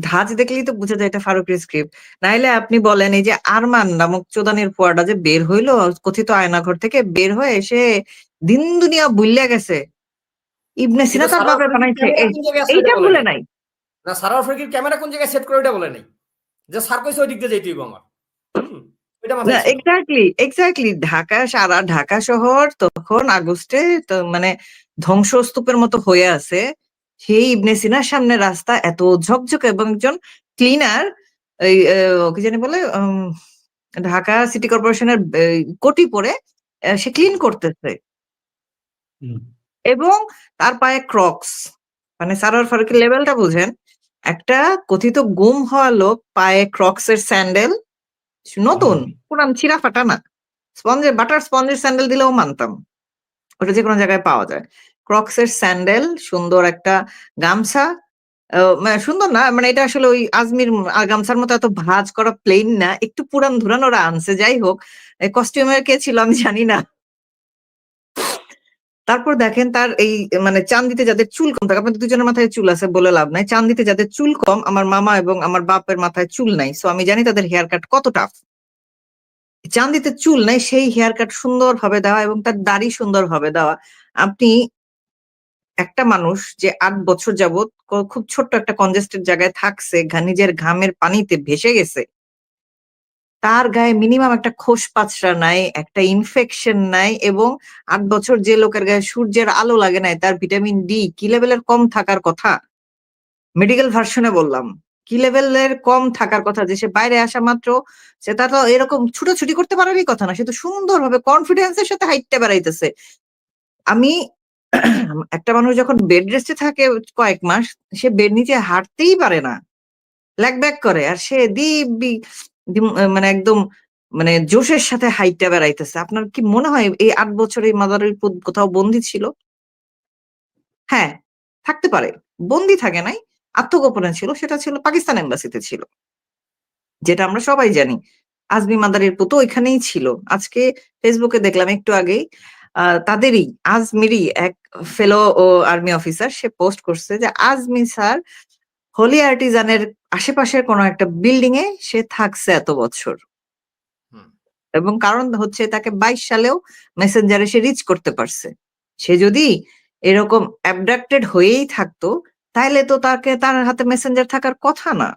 ধাঁচ দেখলেই তো বোঝা যায় এটা ফারুকের স্ক্রিপ্ট নাইলে আপনি বলেন এই যে আরমান নামক চোদানের পোয়াটা যে বের হইল কথিত আয়নাঘর থেকে বের হয়ে এসে দিন দুনিয়া বুইল্লা গেছে। ইবনে সিনা তার সারা বাপের বানাইছে। ক্যামেরা কোন জায়গায় এইটা বলে নাই। না সারা আফ্রিকার ক্যামেরা কোন জায়গায় সেট করে ওটা বলে নাই। যে স্যার কইছে ওই দিক দিয়ে যাইতে হইব আমার। এক্স্যাক্টলি এক্স্যাক্টলি ঢাকা সারা ঢাকা শহর তখন আগস্টে মানে ধ্বংসস্তূপের মতো হয়ে আছে। সেই ইবনে সিনার সামনে রাস্তা এত ঝকঝকে এবং একজন ক্লিনার এই আহ, কি জানি বলে ঢাকা সিটি কর্পোরেশনের কোটি পরে সে ক্লিন করতেছে। এবং তার পায়ে ক্রক্স। মানে সারার ফারুকের লেভেলটা বুঝেন একটা কথিত গুম হওয়া লোক পায়ে ক্রক্স এর স্যান্ডেল নতুন পুরান ছিঁড়া ফাটা না স্পঞ্জের বাটার স্পঞ্জের স্যান্ডেল দিলেও মানতাম। ওটা যে কোনো জায়গায় পাওয়া যায়। ক্রক্স এর স্যান্ডেল সুন্দর একটা গামছা। সুন্দর না? মানে এটা আসলে ওই আজমির গামছার মতো এত ভাঁজ করা প্লেন না। একটু পুরান ধুরান ওরা আনছে, যাই হোক। কস্টিউমের কে ছিল আমি জানি না। তারপর দেখেন তার এই মানে চান্দিতে যাদের চুল কম থাকে আপনাদের দুজনের মাথায় চুল আছে বলে লাভ নাই। চান্দিতে যাদের চুল কম, আমার মামা এবং আমার বাপের মাথায় চুল নাই। সো আমি জানি তাদের হেয়ার কাট কত টাফ চান্দিতে চুল নাই, সেই হেয়ার কাট সুন্দর ভাবে দেওয়া এবং তার দাড়ি সুন্দর ভাবে দেওয়া। আপনি একটা মানুষ যে আট বছর যাবত খুব ছোট্ট একটা কনজেস্টেড জায়গায় থাকছে নিজের ঘামের পানিতে ভেসে গেছে, তার গায়ে মিনিমাম একটা খোস পাঁচরা নাই, একটা ইনফেকশন নাই এবং আট বছর যে লোকের গায়ে সূর্যের আলো লাগে নাই, তার ভিটামিন ডি কি লেভেলের কম থাকার কথা? মেডিকেল ভার্সনে বললাম, কি লেভেলের কম থাকার কথা? যে সে বাইরে আসা মাত্র, সে তা তো এরকম ছুটোছুটি করতে পারারই কথা না, সে তো সুন্দরভাবে কনফিডেন্সের সাথে হাইটটা বেড়াইতেছে। আমি একটা মানুষ যখন বেড রেস্টে থাকে কয়েক মাস, সে বেড নিচে হাঁটতেই পারে না। ল্যাক ব্যাক করে। আর সে দিব্যি মানে একদম মানে জোশের সাথে হাইটটা বেড়াইতেছে। আপনার কি মনে হয় এই আট বছর এই মাদারের কোথাও বন্দি ছিল? হ্যাঁ থাকতে পারে। বন্দি থাকে নাই। আত্মগোপনে ছিল। সেটা ছিল, পাকিস্তান এম্বাসিতে ছিল। যেটা আমরা সবাই জানি। আজমি মাদারের পুতো ওইখানেই ছিল। আজকে ফেসবুকে দেখলাম একটু আগেই। তাদেরই আজমিরই এক ফেলো ও আর্মি অফিসার সে পোস্ট করছে যে আজমি স্যার হোলি আর্টিজানের আশেপাশের কোনো একটা বিল্ডিং এ সে থাকছে এত বছর। এবং কারণ হচ্ছে তাকে বাইশ সালেও মেসেঞ্জারে সে রিচ করতে পারছে। সে যদি এরকম অ্যাবডাক্টেড হয়েই থাকতো তাহলে তো তাকে তার হাতে মেসেঞ্জার থাকার কথা না।